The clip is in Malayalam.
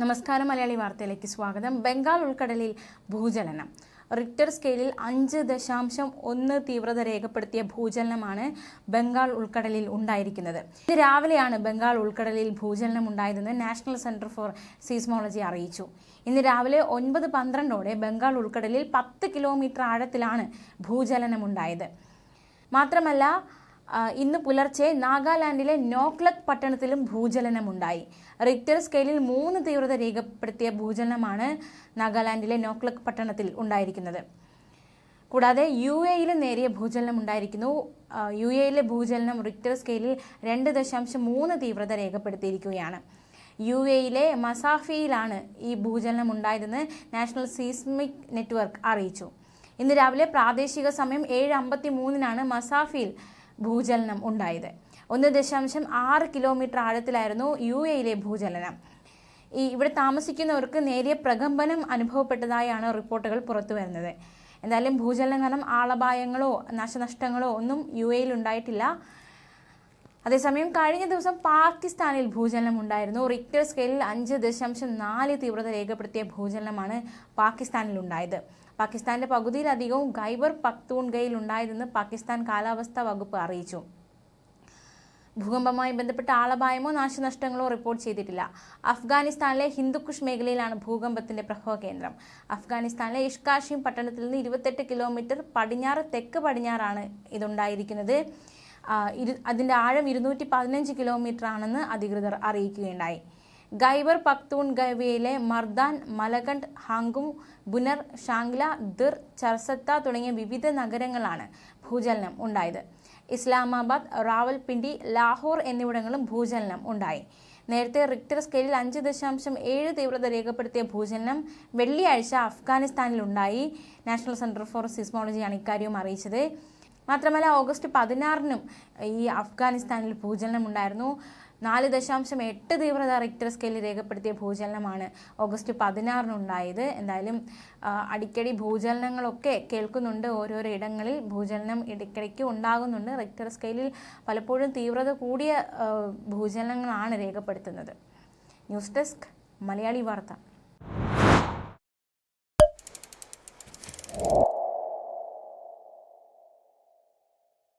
നമസ്കാരം മലയാളി വാർത്തയിലേക്ക് സ്വാഗതം. ബംഗാൾ ഉൾക്കടലിൽ ഭൂചലനം. റിക്ടർ സ്കെയിലിൽ അഞ്ച് ദശാംശം ഒന്ന് തീവ്രത രേഖപ്പെടുത്തിയ ഭൂചലനമാണ് ബംഗാൾ ഉൾക്കടലിൽ ഉണ്ടായിരിക്കുന്നത്. ഇത് രാവിലെയാണ് ബംഗാൾ ഉൾക്കടലിൽ ഭൂചലനം ഉണ്ടായതെന്ന് നാഷണൽ സെന്റർ ഫോർ സീസ്മോളജി അറിയിച്ചു. ഇന്ന് രാവിലെ ഒൻപത് പന്ത്രണ്ടോടെ ബംഗാൾ ഉൾക്കടലിൽ പത്ത് കിലോമീറ്റർ ആഴത്തിലാണ് ഭൂചലനം ഉണ്ടായത്. മാത്രമല്ല ഇന്ന് പുലർച്ചെ നാഗാലാൻഡിലെ നോക്ലക് പട്ടണത്തിലും ഭൂചലനമുണ്ടായി. റിക്ടർ സ്കെയിലിൽ മൂന്ന് തീവ്രത രേഖപ്പെടുത്തിയ ഭൂചലനമാണ് നാഗാലാൻഡിലെ നോക്ലക് പട്ടണത്തിൽ ഉണ്ടായിരിക്കുന്നത്. കൂടാതെ യു എയിൽ നേരിയ ഭൂചലനം ഉണ്ടായിരിക്കുന്നു. യു എയിലെ ഭൂചലനം റിക്ടർ സ്കെയിലിൽ രണ്ട് ദശാംശം മൂന്ന് തീവ്രത രേഖപ്പെടുത്തിയിരിക്കുകയാണ്. യു എയിലെ മസാഫിയിലാണ് ഈ ഭൂചലനം ഉണ്ടായതെന്ന് നാഷണൽ സീസ്മിക് നെറ്റ്വർക്ക് അറിയിച്ചു. ഇന്ന് രാവിലെ പ്രാദേശിക സമയം ഏഴ് അമ്പത്തി മൂന്നിനാണ് മസാഫിയിൽ ഭൂചലനം ഉണ്ടായത്. ഒന്ന് ദശാംശം ആറ് കിലോമീറ്റർ ആഴത്തിലായിരുന്നു യു എയിലെ ഭൂചലനം. ഈ ഇവിടെ താമസിക്കുന്നവർക്ക് നേരിയ പ്രകമ്പനം അനുഭവപ്പെട്ടതായാണ് റിപ്പോർട്ടുകൾ പുറത്തു വരുന്നത്. എന്തായാലും ഭൂചലനം കാരണം ആളപായങ്ങളോ നാശനഷ്ടങ്ങളോ ഒന്നും യു എയിൽ ഉണ്ടായിട്ടില്ല. അതേസമയം കഴിഞ്ഞ ദിവസം പാകിസ്ഥാനിൽ ഭൂചലനം ഉണ്ടായിരുന്നു റിക്ടർ സ്കെയിലിൽ അഞ്ച് ദശാംശം നാല് തീവ്രത രേഖപ്പെടുത്തിയ ഭൂചലനമാണ് പാകിസ്ഥാനിൽ ഉണ്ടായത് പാകിസ്ഥാന്റെ പകുതിയിലധികവും ഖൈബർ പക്തൂൺഗയിൽ ഉണ്ടായതെന്ന് പാകിസ്ഥാൻ കാലാവസ്ഥാ വകുപ്പ് അറിയിച്ചു. ഭൂകമ്പവുമായി ബന്ധപ്പെട്ട ആളപായമോ നാശനഷ്ടങ്ങളോ റിപ്പോർട്ട് ചെയ്തിട്ടില്ല. അഫ്ഗാനിസ്ഥാനിലെ ഹിന്ദുക്കുഷ് മേഖലയിലാണ് ഭൂകമ്പത്തിന്റെ പ്രഭവ കേന്ദ്രം. അഫ്ഗാനിസ്ഥാനിലെ ഇഷ്കാഷിം പട്ടണത്തിൽ നിന്ന് ഇരുപത്തെട്ട് കിലോമീറ്റർ പടിഞ്ഞാറ് തെക്ക് പടിഞ്ഞാറാണ് ഇതുണ്ടായിരിക്കുന്നത്. ഇരു- അതിന്റെ ആഴം ഇരുന്നൂറ്റി പതിനഞ്ച് കിലോമീറ്റർ ആണെന്ന് അധികൃതർ അറിയിക്കുകയുണ്ടായി. ഗൈബർ പക്തൂൺ ഗവയിലെ മർദാൻ മലകണ്ഡ് ഹാങ്കും ബുനർ ഷാങ്ല ദിർ ചർസത്ത തുടങ്ങിയ വിവിധ നഗരങ്ങളാണ് ഭൂചലനം ഉണ്ടായത്. ഇസ്ലാമാബാദ് റാവൽപിണ്ടി ലാഹോർ എന്നിവിടങ്ങളും ഭൂചലനം ഉണ്ടായി. നേരത്തെ റിക്ടർ സ്കെയിലിൽ അഞ്ച് ദശാംശം ഏഴ് തീവ്രത രേഖപ്പെടുത്തിയ ഭൂചലനം വെള്ളിയാഴ്ച അഫ്ഗാനിസ്ഥാനിലുണ്ടായി. നാഷണൽ സെന്റർ ഫോർ സിസ്മോളജിയാണ് ഇക്കാര്യം അറിയിച്ചത്. മാത്രമല്ല ഓഗസ്റ്റ് പതിനാറിനും ഈ അഫ്ഗാനിസ്ഥാനിൽ ഭൂചലനമുണ്ടായിരുന്നു. നാല് ദശാംശം എട്ട് തീവ്രത റിക്ടർ സ്കെയിലിൽ രേഖപ്പെടുത്തിയ ഭൂചലനമാണ് ഓഗസ്റ്റ് പതിനാറിനുണ്ടായത്. എന്തായാലും അടിക്കടി ഭൂചലനങ്ങളൊക്കെ കേൾക്കുന്നുണ്ട്. ഓരോരോ ഇടങ്ങളിൽ ഭൂചലനം ഇടയ്ക്കിടയ്ക്ക് ഉണ്ടാകുന്നുണ്ട്. റിക്ടർ സ്കെയിലിൽ പലപ്പോഴും തീവ്രത കൂടിയ ഭൂചലനങ്ങളാണ് രേഖപ്പെടുത്തുന്നത്. ന്യൂസ് ഡെസ്ക് മലയാളി വാർത്ത.